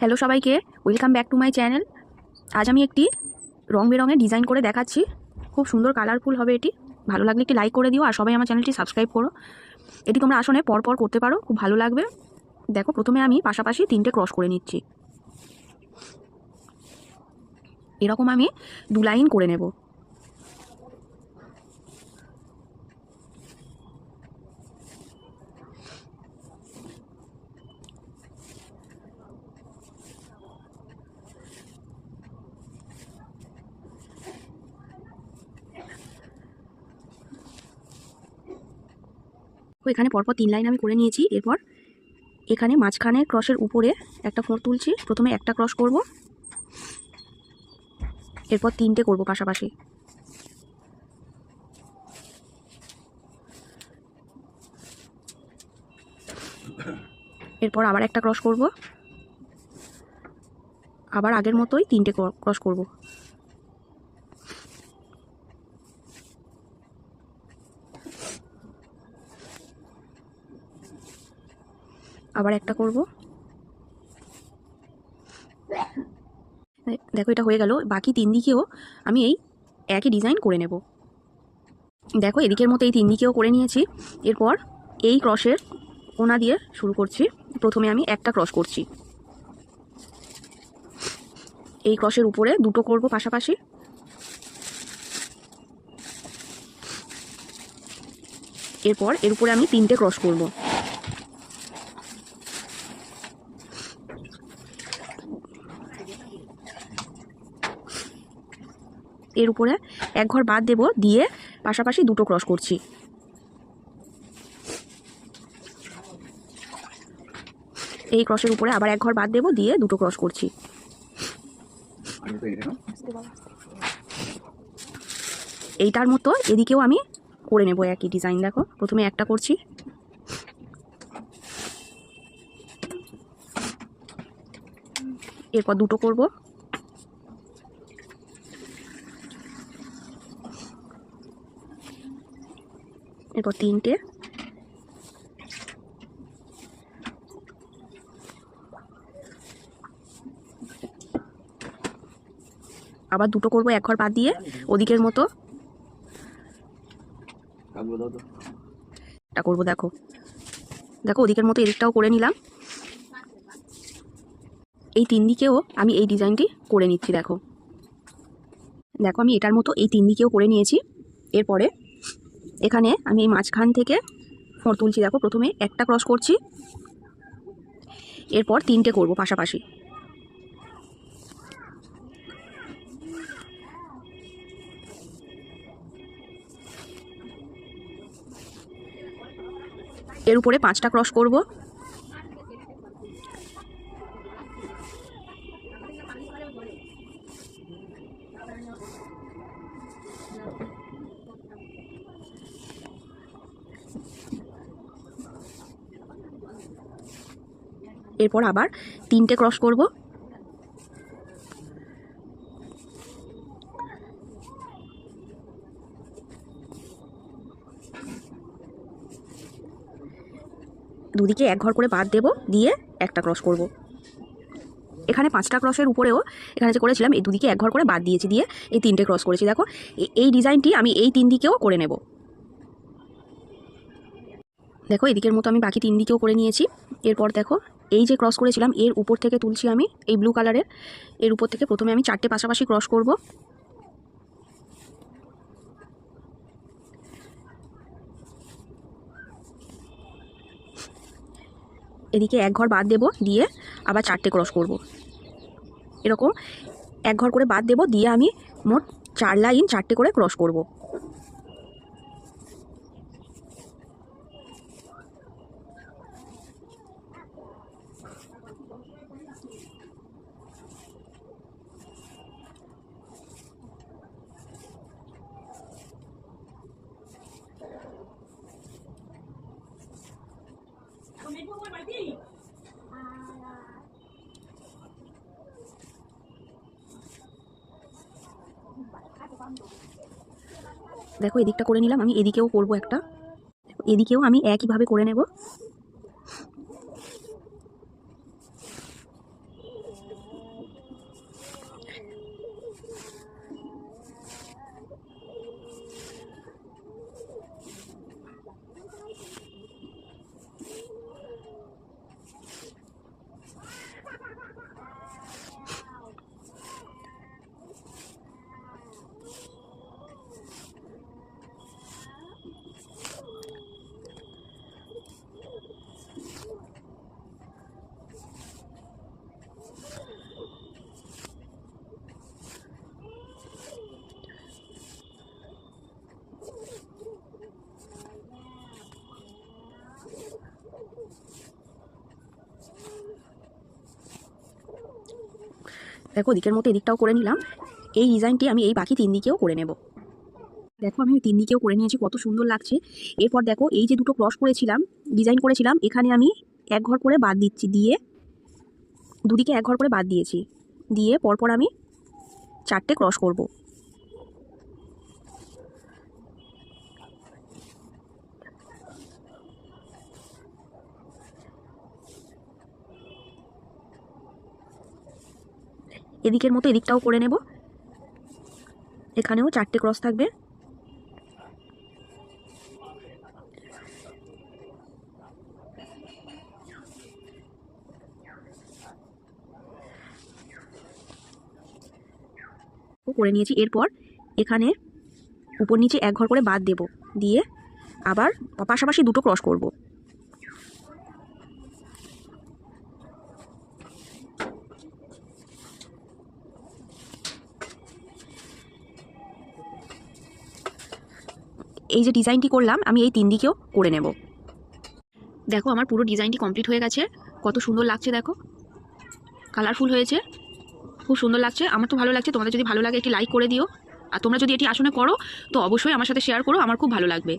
Hello সবাইকে welcome back to my channel আজ আমি একটি রং বেরঙের ডিজাইন করে দেখাচ্ছি। খুব সুন্দর কালারফুল হবে এটি। ভালো লাগলে একটি লাইক করে দিও আর সবাই আমার চ্যানেলটি সাবস্ক্রাইব করো। এটি তোমরা আসনে পরপর পর করতে পারো, খুব ভালো লাগবে। দেখো, প্রথমে আমি পাশাপাশি তিনটে ক্রস করে নিচ্ছি। এরকম আমি দু লাইন করে নেব। এখানে পরপর তিন লাইন আমি করে নিয়েছি। এরপর এখানে মাঝখানে ক্রসের উপরে একটা ফোঁড় তুলছি। প্রথমে একটা ক্রস করব। এরপর তিনটে করব পাশাপাশি। এরপর আবার একটা ক্রস করব। আবার আগের মতোই তিনটে ক্রস করব। আবার একটা করব। দেখো, এটা হয়ে গেল। বাকি তিন দিকেও আমি এই একই ডিজাইন করে নেব। দেখো, এদিকের মতো এই তিন দিকেও করে নিয়েছি। এরপর এই ক্রসের কোনা দিয়ে শুরু করছি। প্রথমে আমি একটা ক্রস করছি। এই ক্রসের উপরে দুটো করব পাশাপাশি। এরপর এর উপরে আমি তিনটে ক্রস করব। এর উপরে এক ঘর বাদ দেব, দিয়ে পাশাপাশি দুটো ক্রস করছি। এই ক্রসের উপরে আবার এক ঘর বাদ দেব, দিয়ে দুটো ক্রস করছি। এইটার মতো এদিকেও আমি করে নেব একই ডিজাইন দেখো। প্রথমে একটা করছি। এরপর দুটো করব। এরপর তিনটে। আবার দুটো করব এক ঘর বাদ দিয়ে ওদিকের মতো। এটা করব দেখো। দেখো ওদিকের মতো এদিকটাও করে নিলাম। এই তিন দিকেও আমি এই ডিজাইনটি করে নিচ্ছি দেখো। দেখো আমি এটার মতো এই তিন দিকেও করে নিয়েছি। এরপরে এখানে আমি এই মাঝখান থেকে ফোঁড় তুলছি, দেখো প্রথমে একটা ক্রস করছি, এরপর তিনটে করব পাশাপাশি। এর উপরে পাঁচটা ক্রস করব। এরপর আবার তিনটে ক্রস করব। দুদিকে এক ঘর করে বাদ দেব, দিয়ে একটা ক্রস করব। এখানে পাঁচটা ক্রসের উপরেও এখানে যে করেছিলাম, এই দুদিকে এক ঘর করে বাদ দিয়েছি, দিয়ে এই তিনটে ক্রস করেছি। দেখো এই ডিজাইনটি আমি এই তিন দিকেও করে নেব। দেখো, এদিকের মতো আমি বাকি তিন দিকেও করে নিয়েছি। এরপর দেখো এই যে ক্রস করেছিলাম, এর উপর থেকে তুলছি আমি, এই ব্লু কালারের এর উপর থেকে প্রথমে আমি চারটে পাশাপাশি ক্রস করব। এদিকে এক ঘর বাদ দেব, দিয়ে আবার চারটে ক্রস করব। এরকম এক ঘর করে বাদ দেব, দিয়ে আমি মোট চার লাইন চারটে করে ক্রস করব। দেখো এদিকটা করে নিলাম আমি এদিকেও করব একটা। এদিকেও আমি একইভাবে করে নেব। দেখো, দিকের মতো এদিকটাও করে নিলাম। এই ডিজাইনটি আমি এই বাকি তিন দিকেও করে নেব। দেখো, আমি তিন দিকেও করে নিয়েছি, কত সুন্দর লাগছে। এরপর দেখো, এই যে দুটো ক্রস করেছিলাম, ডিজাইন করেছিলাম, এখানে আমি এক ঘর করে বাদ দিচ্ছি, দিয়ে দুদিকে এক ঘর করে বাদ দিয়েছি। দিয়ে পরপর আমি চারটে ক্রস করব। এদিকের মতো এদিকটাও করে নেব। এখানেও চারটে ক্রস থাকবে। করে নিয়েছি। এরপর এখানে উপর নিচে এক ঘর করে বাদ দেব। দিয়ে আবার পাশাপাশি দুটো ক্রস করব। এই যে ডিজাইনটি করলাম, আমি এই তিন দিকেও করে নেব। দেখো, আমার পুরো ডিজাইনটি কমপ্লিট হয়ে গেছে। কত সুন্দর লাগছে, দেখো। কালারফুল হয়েছে। খুব সুন্দর লাগছে। আমার তো ভালো লাগছে। তোমাদের যদি ভালো লাগে একটি লাইক করে দিও। আর তোমরা যদি এটি আসনে করো, তো অবশ্যই আমার সাথে শেয়ার করো। আমার খুব ভালো লাগবে।